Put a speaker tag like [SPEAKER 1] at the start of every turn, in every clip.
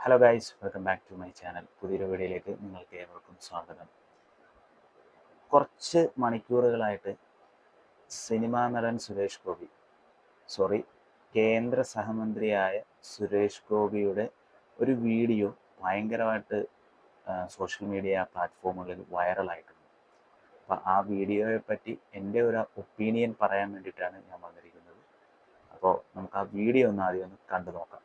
[SPEAKER 1] Hello guys welcome back to my channel പുതിയൊരു വീഡിയോയിലേക്ക് നിങ്ങൾക്ക് ഏവർക്കും സ്വാഗതം. കുറച്ച് മണിക്കൂറുകളായിട്ട് സിനിമാ നടൻ സുരേഷ് ഗോപി സോറി കേന്ദ്ര സഹമന്ത്രിയായ സുരേഷ് ഗോപിയുടെ ഒരു വീഡിയോ ഭയങ്കരമായിട്ട് സോഷ്യൽ മീഡിയ പ്ലാറ്റ്ഫോമുകളിൽ വൈറലായിട്ടുണ്ട് അപ്പോൾ ആ വീഡിയോയെ പറ്റി എന്റെ ഒരു ഒപ്പീനിയൻ പറയാൻ വേണ്ടിയിട്ടാണ് ഞാൻ വന്നിരിക്കുന്നത്. അപ്പോൾ നമുക്ക് ആ വീഡിയോ ഒന്ന് ആദ്യം ഒന്ന് കണ്ടു നോക്കാം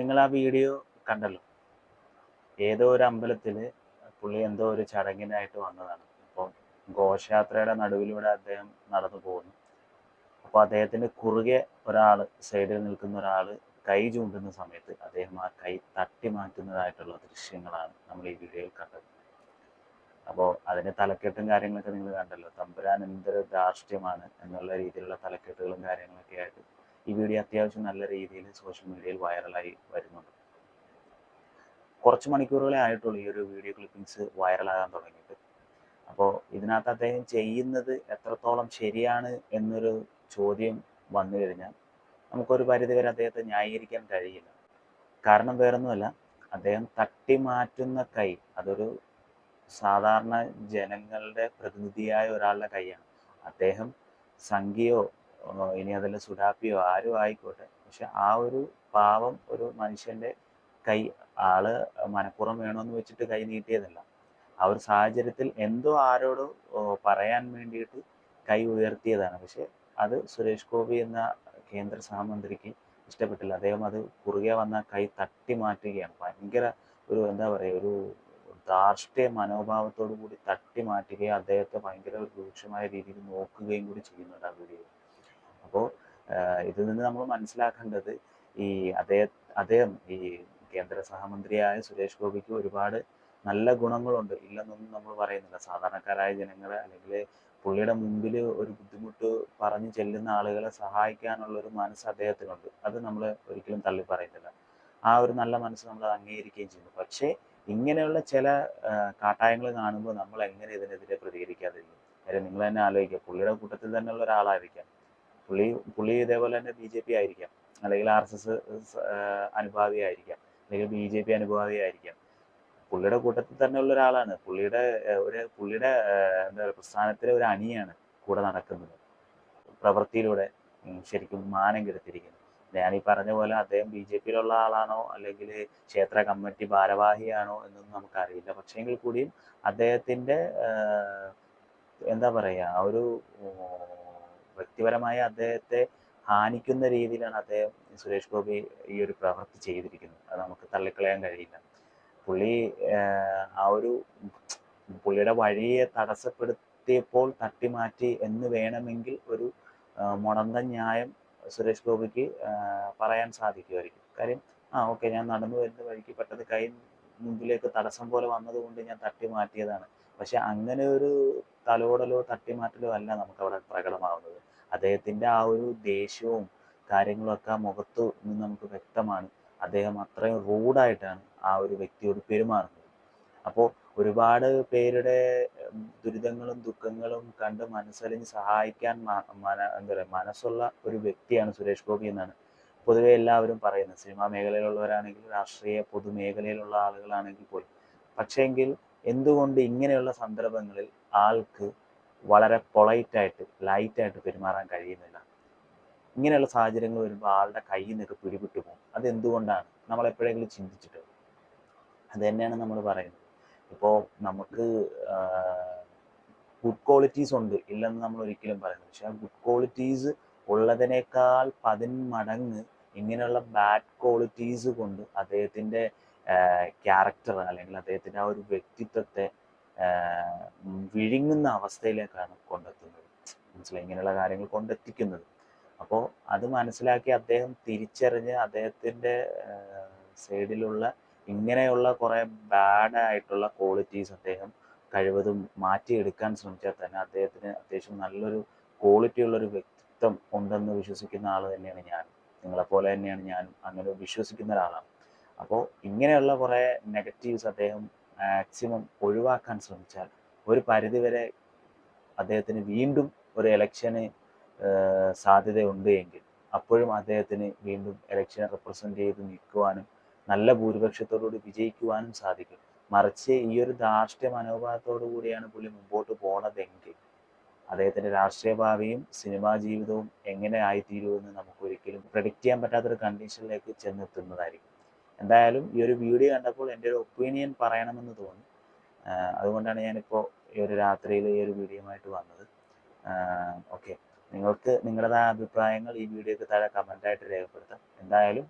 [SPEAKER 1] നിങ്ങൾ ആ വീഡിയോ കണ്ടല്ലോ. ഏതോ ഒരു അമ്പലത്തിൽ പുള്ളി എന്തോ ഒരു ചടങ്ങിനായിട്ട് വന്നതാണ്. അപ്പോൾ ഘോഷയാത്രയുടെ നടുവിലൂടെ അദ്ദേഹം നടന്നു പോകുന്നു. അപ്പോൾ അദ്ദേഹത്തിന് കുറുകെ ഒരാൾ സൈഡിൽ നിൽക്കുന്ന ഒരാൾ കൈ ചൂണ്ടുന്ന സമയത്ത് അദ്ദേഹം ആ കൈ തട്ടി മാറ്റുന്നതായിട്ടുള്ള ദൃശ്യങ്ങളാണ് നമ്മൾ ഈ വീഡിയോയിൽ കണ്ടത്. അപ്പോൾ അതിന് തലക്കെട്ടും കാര്യങ്ങളൊക്കെ നിങ്ങൾ കണ്ടല്ലോ. തമ്പുരാൻ എന്തൊരു ധാർഷ്ട്യമാണ് എന്നുള്ള രീതിയിലുള്ള തലക്കെട്ടുകളും കാര്യങ്ങളൊക്കെ ആയിട്ട് ഈ വീഡിയോ അത്യാവശ്യം നല്ല രീതിയിൽ സോഷ്യൽ മീഡിയയിൽ വൈറലായി വരുന്നുണ്ട്. കുറച്ച് മണിക്കൂറുകളെ ആയിട്ടുള്ളൂ ഈ ഒരു വീഡിയോ ക്ലിപ്പിംഗ്സ് വൈറലാകാൻ തുടങ്ങിയിട്ട്. അപ്പോൾ ഇതിനകത്ത് അദ്ദേഹം ചെയ്യുന്നത് എത്രത്തോളം ശരിയാണ് എന്നൊരു ചോദ്യം വന്നു കഴിഞ്ഞാൽ നമുക്കൊരു പരിധിവരെ അദ്ദേഹത്തെ ന്യായീകരിക്കാൻ കഴിയില്ല. കാരണം വേറൊന്നുമല്ല അദ്ദേഹം തട്ടി മാറ്റുന്ന കൈ അതൊരു സാധാരണ ജനങ്ങളുടെ പ്രതിനിധിയായ ഒരാളുടെ കൈയാണ്. അദ്ദേഹം സംഖ്യയോ ഇനി അതിൽ സുഡാപ്പിയോ ആരും ആയിക്കോട്ടെ. പക്ഷെ ആ ഒരു പാവം ഒരു മനുഷ്യന്റെ കൈ ആൾ മനഃപൂർവം വേണമെന്ന് വെച്ചിട്ട് കൈ നീട്ടിയതല്ല. ആ ഒരു സാഹചര്യത്തിൽ എന്തോ ആരോടോ പറയാൻ വേണ്ടിയിട്ട് കൈ ഉയർത്തിയതാണ്. പക്ഷെ അത് സുരേഷ് ഗോപി എന്ന കേന്ദ്ര സഹമന്ത്രിക്ക് ഇഷ്ടപ്പെട്ടില്ല. അദ്ദേഹം അത് കുറുകെ വന്ന കൈ തട്ടി മാറ്റുകയാണ്. ഭയങ്കര ഒരു എന്താ പറയുക ഒരു ധാർഷ്ട്യ മനോഭാവത്തോടു കൂടി തട്ടി മാറ്റുകയും അദ്ദേഹത്തെ ഭയങ്കര രൂക്ഷമായ രീതിയിൽ നോക്കുകയും കൂടി ചെയ്യുന്നുണ്ട് ആ വീഡിയോ അപ്പോൾ ഇതിൽ നിന്ന് നമ്മൾ മനസ്സിലാക്കേണ്ടത് ഈ അദ്ദേഹം അദ്ദേഹം ഈ കേന്ദ്ര സഹമന്ത്രിയായ സുരേഷ് ഗോപിക്ക് ഒരുപാട് നല്ല ഗുണങ്ങളുണ്ട്. ഇല്ലെന്നൊന്നും നമ്മൾ പറയുന്നില്ല. സാധാരണക്കാരായ ജനങ്ങളെ അല്ലെങ്കിൽ പുള്ളിയുടെ മുമ്പിൽ ഒരു ബുദ്ധിമുട്ട് പറഞ്ഞു ചെല്ലുന്ന ആളുകളെ സഹായിക്കാനുള്ള ഒരു മനസ്സ് അദ്ദേഹത്തിനുണ്ട്. അത് നമ്മൾ ഒരിക്കലും തള്ളി പറയുന്നില്ല. ആ ഒരു നല്ല മനസ്സ് നമ്മൾ അംഗീകരിക്കുകയും ചെയ്യുന്നു. പക്ഷേ ഇങ്ങനെയുള്ള ചില കാട്ടായങ്ങൾ കാണുമ്പോൾ നമ്മൾ എങ്ങനെ ഇതിനെതിരെ പ്രതികരിക്കാതിരിക്കും? കാര്യം നിങ്ങൾ തന്നെ ആലോചിക്കുക. പുള്ളിയുടെ കൂട്ടത്തിൽ തന്നെയുള്ള ഒരാളായിരിക്കാം. പുള്ളി പുള്ളി ഇതേപോലെ തന്നെ ബി ജെ പി ആയിരിക്കാം. അല്ലെങ്കിൽ ആർ എസ് എസ് അനുഭാവി ആയിരിക്കാം. അല്ലെങ്കിൽ ബി ജെ പി അനുഭാവി ആയിരിക്കാം. പുള്ളിയുടെ കൂട്ടത്തിൽ തന്നെ ഉള്ള ഒരാളാണ്. പുള്ളിയുടെ ഒരു പുള്ളിയുടെ എന്താ പറയുക പ്രസ്ഥാനത്തിലെ ഒരു അണിയാണ് കൂടെ നടക്കുന്നത്. പ്രവൃത്തിയിലൂടെ ശരിക്കും മാനം കെടുത്തിരിക്കുന്നത്. ഞാൻ ഈ പറഞ്ഞ പോലെ അദ്ദേഹം ബി ജെ പിയിലുള്ള ആളാണോ അല്ലെങ്കിൽ ക്ഷേത്ര കമ്മിറ്റി ഭാരവാഹിയാണോ എന്നൊന്നും നമുക്കറിയില്ല. പക്ഷേങ്കിൽ കൂടിയും അദ്ദേഹത്തിന്റെ ഏഹ്, എന്താ പറയുക ഒരു വ്യക്തിപരമായ അദ്ദേഹത്തെ ഹാനിക്കുന്ന രീതിയിലാണ് അദ്ദേഹം സുരേഷ് ഗോപി ഈ ഒരു പ്രവൃത്തി ചെയ്തിരിക്കുന്നത്. അത് നമുക്ക് തള്ളിക്കളയാൻ കഴിയില്ല. പുള്ളി ആ ഒരു പുള്ളിയുടെ വഴിയെ തടസ്സപ്പെടുത്തിയപ്പോൾ തട്ടിമാറ്റി എന്ന് വേണമെങ്കിൽ ഒരു മുടന്ത ന്യായം സുരേഷ് ഗോപിക്ക് പറയാൻ സാധിക്കുമായിരിക്കും. കാര്യം ആ ഓക്കെ ഞാൻ നടന്നു വരുന്ന വഴിക്ക് പെട്ടെന്ന് കൈ മുമ്പിലേക്ക് തടസ്സം പോലെ വന്നതുകൊണ്ട് ഞാൻ തട്ടി മാറ്റിയതാണ് പക്ഷെ അങ്ങനെ ഒരു തലോടലോ തട്ടിമാറ്റലോ അല്ല നമുക്ക് അവിടെ പ്രകടമാവുന്നത്. അദ്ദേഹത്തിന്റെ ആ ഒരു ദേഷ്യവും കാര്യങ്ങളൊക്കെ ആ മുഖത്ത് നിന്ന് നമുക്ക് വ്യക്തമാണ്. അദ്ദേഹം അത്രയും റൂഡായിട്ടാണ് ആ ഒരു വ്യക്തിയോട് പെരുമാറുന്നത്. അപ്പോൾ ഒരുപാട് പേരുടെ ദുരിതങ്ങളും ദുഃഖങ്ങളും കണ്ട് മനസ്സലിഞ്ഞ് സഹായിക്കാൻ എന്താ പറയുക മനസ്സുള്ള ഒരു വ്യക്തിയാണ് സുരേഷ് ഗോപി എന്നാണ് പൊതുവെ എല്ലാവരും പറയുന്നത്. സിനിമാ മേഖലയിലുള്ളവരാണെങ്കിൽ രാഷ്ട്രീയ പൊതുമേഖലയിലുള്ള ആളുകളാണെങ്കിൽ പോലും. പക്ഷേങ്കിൽ എന്തുകൊണ്ട് ഇങ്ങനെയുള്ള സന്ദർഭങ്ങളിൽ ആൾക്ക് വളരെ പൊളൈറ്റായിട്ട് ലൈറ്റായിട്ട് പെരുമാറാൻ കഴിയുന്നില്ല. ഇങ്ങനെയുള്ള സാഹചര്യങ്ങൾ വരുമ്പോൾ ആളുടെ കയ്യിൽ നിന്നൊക്കെ പിടിപെട്ടു പോകും. അത് എന്തുകൊണ്ടാണ് നമ്മൾ എപ്പോഴെങ്കിലും ചിന്തിച്ചിട്ട്. അത് തന്നെയാണ് നമ്മൾ പറയുന്നത്. ഇപ്പോൾ നമുക്ക് ഗുഡ് ക്വാളിറ്റീസ് ഉണ്ട് ഇല്ലെന്ന് നമ്മൾ ഒരിക്കലും പറയുന്നത് പക്ഷെ ആ ഗുഡ് ക്വാളിറ്റീസ് ഉള്ളതിനേക്കാൾ പതിന്മടങ്ങ് ഇങ്ങനെയുള്ള ബാഡ് ക്വാളിറ്റീസ് കൊണ്ട് അദ്ദേഹത്തിന്റെ ക്യാരക്ടർ അല്ലെങ്കിൽ അദ്ദേഹത്തിന്റെ ആ ഒരു വ്യക്തിത്വത്തെ വിഴുങ്ങുന്ന അവസ്ഥയിലേക്കാണ് കൊണ്ടെത്തുന്നത്. മനസ്സിലായി? ഇങ്ങനെയുള്ള കാര്യങ്ങൾ കൊണ്ടെത്തിക്കുന്നത്. അപ്പോൾ അത് മനസ്സിലാക്കി അദ്ദേഹം തിരിച്ചറിഞ്ഞ് അദ്ദേഹത്തിന്റെ സൈഡിലുള്ള ഇങ്ങനെയുള്ള കുറേ ബാഡ് ആയിട്ടുള്ള ക്വാളിറ്റീസ് അദ്ദേഹം കഴിവതും മാറ്റിയെടുക്കാൻ ശ്രമിച്ചാൽ തന്നെ അദ്ദേഹത്തിന് അത്യാവശ്യം നല്ലൊരു ക്വാളിറ്റി ഉള്ളൊരു വ്യക്തിത്വം ഉണ്ടെന്ന് വിശ്വസിക്കുന്ന ആൾ തന്നെയാണ് ഞാൻ. നിങ്ങളെപ്പോലെ തന്നെയാണ് ഞാനും. അങ്ങനെ വിശ്വസിക്കുന്ന ഒരാളാണ്. അപ്പോൾ ഇങ്ങനെയുള്ള കുറേ നെഗറ്റീവ്സ് അദ്ദേഹം മാക്സിമം ഒഴിവാക്കാൻ ശ്രമിച്ചാൽ ഒരു പരിധിവരെ അദ്ദേഹത്തിന് വീണ്ടും ഒരു ഇലക്ഷന് സാധ്യതയുണ്ട് എങ്കിൽ അപ്പോഴും അദ്ദേഹത്തിന് വീണ്ടും ഇലക്ഷനെ റെപ്രസെന്റ് ചെയ്ത് നിൽക്കുവാനും നല്ല ഭൂരിപക്ഷത്തോടുകൂടി വിജയിക്കുവാനും സാധിക്കും. മറിച്ച് ഈ ഒരു ധാർഷ്ട്യ മനോഭാവത്തോടു കൂടിയാണ് പുള്ളി മുമ്പോട്ട് പോണതെങ്കിൽ അദ്ദേഹത്തിന്റെ രാഷ്ട്രീയ ഭാവിയും സിനിമാ ജീവിതവും എങ്ങനെ ആയിത്തീരുമെന്ന് നമുക്ക് ഒരിക്കലും പ്രഡിക്റ്റ് ചെയ്യാൻ പറ്റാത്തൊരു കണ്ടീഷനിലേക്ക് ചെന്നെത്തുന്നതായിരിക്കും. എന്തായാലും ഈ ഒരു വീഡിയോ കണ്ടപ്പോൾ എന്റെ ഒരു ഒപ്പീനിയൻ പറയണമെന്ന് തോന്നി. അതുകൊണ്ടാണ് ഞാനിപ്പോൾ ഈ ഒരു രാത്രിയിൽ ഈ ഒരു വീഡിയോയുമായിട്ട് വന്നത്. ഓക്കെ. നിങ്ങൾക്ക് നിങ്ങളുടേതായ അഭിപ്രായങ്ങൾ ഈ വീഡിയോക്ക് താഴെ കമന്റായിട്ട് രേഖപ്പെടുത്താം. എന്തായാലും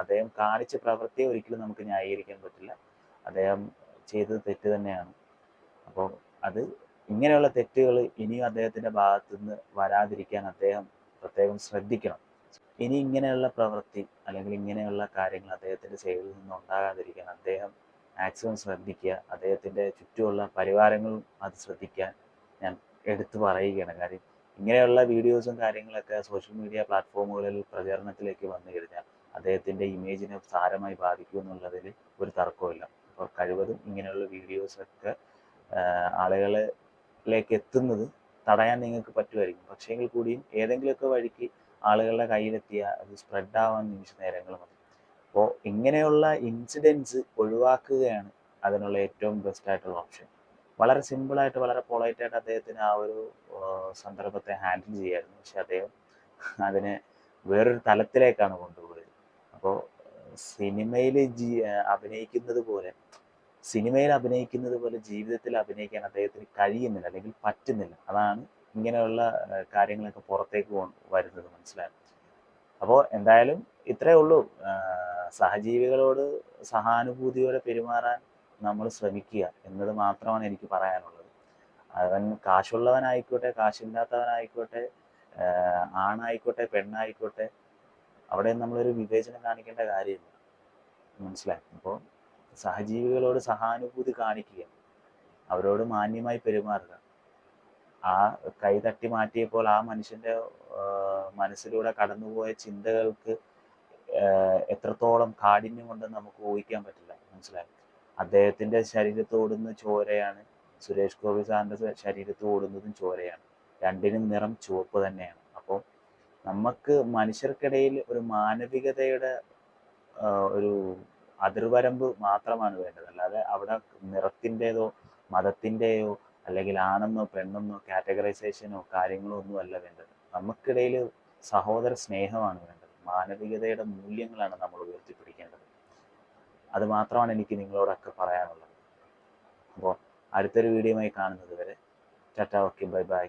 [SPEAKER 1] അദ്ദേഹം കാണിച്ച പ്രവൃത്തിയെ ഒരിക്കലും നമുക്ക് ന്യായീകരിക്കാൻ പറ്റില്ല. അദ്ദേഹം ചെയ്തത് തെറ്റ് തന്നെയാണ്. അപ്പോൾ അത് ഇങ്ങനെയുള്ള തെറ്റുകൾ ഇനിയും അദ്ദേഹത്തിന്റെ ഭാഗത്തുനിന്ന് വരാതിരിക്കാൻ അദ്ദേഹം പ്രത്യേകം ശ്രദ്ധിക്കണം. ഇനി ഇങ്ങനെയുള്ള പ്രവൃത്തി അല്ലെങ്കിൽ ഇങ്ങനെയുള്ള കാര്യങ്ങൾ അദ്ദേഹത്തിന്റെ സൈഡിൽ നിന്ന് ഉണ്ടാകാതിരിക്കാൻ അദ്ദേഹം മാക്സിമം ശ്രദ്ധിക്കുക അദ്ദേഹത്തിന്റെ ചുറ്റുമുള്ള പരിവാരങ്ങളും അത് ശ്രദ്ധിക്കാൻ ഞാൻ എടുത്തു പറയുകയാണ്. കാര്യം ഇങ്ങനെയുള്ള വീഡിയോസും കാര്യങ്ങളൊക്കെ സോഷ്യൽ മീഡിയ പ്ലാറ്റ്ഫോമുകളിൽ പ്രചരണത്തിലേക്ക് വന്നു കഴിഞ്ഞാൽ അദ്ദേഹത്തിന്റെ ഇമേജിനെ സാരമായി ബാധിക്കും എന്നുള്ളതിൽ ഒരു തർക്കമില്ല അപ്പോൾ കഴിവതും ഇങ്ങനെയുള്ള വീഡിയോസൊക്കെ ആളുകളിലേക്ക് എത്തുന്നത് തടയാൻ നിങ്ങൾക്ക് പറ്റുമായിരിക്കും. പക്ഷേങ്കിൽ കൂടിയും ഏതെങ്കിലുമൊക്കെ വഴിക്ക് ആളുകളുടെ കയ്യിലെത്തിയ അത് സ്പ്രെഡാവാൻ നിമിഷ നേരങ്ങൾ മതി. അപ്പോൾ ഇങ്ങനെയുള്ള ഇൻസിഡൻസ് ഒഴിവാക്കുകയാണ് അതിനുള്ള ഏറ്റവും ബെസ്റ്റ് ആയിട്ടുള്ള ഓപ്ഷൻ വളരെ സിമ്പിളായിട്ട് വളരെ പൊളൈറ്റ് ആയിട്ട് അദ്ദേഹത്തിന് ആ ഒരു സന്ദർഭത്തെ ഹാൻഡിൽ ചെയ്യായിരുന്നു. പക്ഷെ അദ്ദേഹം അതിനെ വേറൊരു തലത്തിലേക്കാണ് കൊണ്ടുപോയത്. അപ്പോൾ സിനിമയിൽ ജീ അഭിനയിക്കുന്നത് പോലെ സിനിമയിൽ അഭിനയിക്കുന്നത് പോലെ ജീവിതത്തിൽ അഭിനയിക്കാൻ അദ്ദേഹത്തിന് കഴിയുന്നില്ല അല്ലെങ്കിൽ പറ്റുന്നില്ല. അതാണ് ഇങ്ങനെയുള്ള കാര്യങ്ങളൊക്കെ പുറത്തേക്ക് വരുന്നത് മനസ്സിലായി? അപ്പോൾ എന്തായാലും ഇത്രയേ ഉള്ളൂ. സഹജീവികളോട് സഹാനുഭൂതിയോടെ പെരുമാറാൻ നമ്മൾ ശ്രമിക്കുക എന്നത് മാത്രമാണ് എനിക്ക് പറയാനുള്ളത്. അവൻ കാശുള്ളവനായിക്കോട്ടെ കാശില്ലാത്തവനായിക്കോട്ടെ ആണായിക്കോട്ടെ പെണ്ണായിക്കോട്ടെ അവിടെ നമ്മളൊരു വിവേചനം കാണിക്കേണ്ട കാര്യമില്ല. മനസ്സിലായി? അപ്പോൾ സഹജീവികളോട് സഹാനുഭൂതി കാണിക്കുക. അവരോട് മാന്യമായി പെരുമാറുക. ആ കൈ തട്ടി മാറ്റിയപ്പോൾ ആ മനുഷ്യന്റെ മനസ്സിലൂടെ കടന്നുപോയ ചിന്തകൾക്ക് എത്രത്തോളം കാഠിന്യം കൊണ്ടെന്ന് നമുക്ക് ഊഹിക്കാൻ പറ്റില്ല. മനസ്സിലായി? അദ്ദേഹത്തിന്റെ ശരീരത്ത് ഓടുന്ന ചോരയാണ് സുരേഷ് ഗോപി സാറിന്റെ ശരീരത്ത് ഓടുന്നതും ചോരയാണ്. രണ്ടിനും നിറം ചുവപ്പ് തന്നെയാണ്. അപ്പോൾ നമുക്ക് മനുഷ്യർക്കിടയിൽ ഒരു മാനവികതയുടെ ഒരു അതിർവരമ്പ് മാത്രമാണ് വേണ്ടത്. അല്ലാതെ അവിടെ നിറത്തിന്റെതോ മതത്തിന്റെയോ അല്ലെങ്കിൽ ആണെന്നോ പെണ്ണെന്നോ കാറ്റഗറൈസേഷനോ കാര്യങ്ങളോ ഒന്നും അല്ല വേണ്ടത്. നമുക്കിടയിൽ സഹോദര സ്നേഹമാണ് വേണ്ടത്. മാനവികതയുടെ മൂല്യങ്ങളാണ് നമ്മൾ ഉയർത്തിപ്പിടിക്കേണ്ടത്. അത് മാത്രമാണ് എനിക്ക് നിങ്ങളോടൊക്കെ പറയാനുള്ളത്. അപ്പോൾ അടുത്തൊരു വീഡിയോയുമായി കാണുന്നത് വരെ ടാറ്റ ഓക്കെ ബൈ ബൈ.